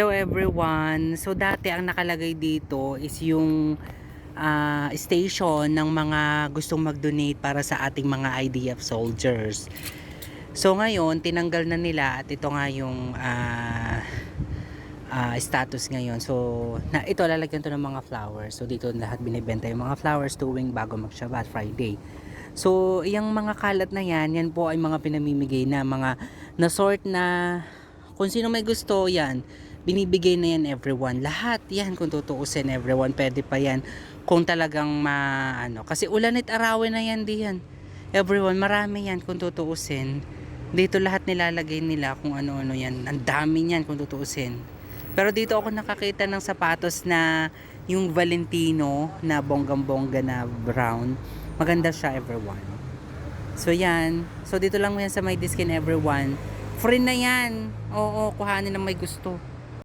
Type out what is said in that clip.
Hello everyone. So dati ang nakalagay dito is yung ah, station ng mga gustong mag-donate para sa ating mga IDF soldiers. So ngayon, tinanggal na nila at ito nga yung ah, ah, status ngayon. So na, ito lalagyan to ng mga flowers. So dito lahat binibenta yung mga flowers tuwing bago mag-Shabbat Friday. So, yung mga kalat na yan, yan po ay mga pinamimigay na mga na-sort na kung sino may gusto yan, binibigay na yan everyone. Lahat yan kung tutuusin everyone, pwede pa yan kung talagang ma, ano, kasi ulanit arawin na yan diyan. Everyone, marami yan kung tutuusin. Dito lahat nilalagay nila kung ano-ano yan. Ang dami yan kung tutuusin. Pero dito ako nakakita ng sapatos na yung Valentino na bonggang-bongga na brown. Maganda siya everyone. So yan. So dito lang mo yan sa My Diskin everyone. Free na yan. Oo, kuhanin na may gusto.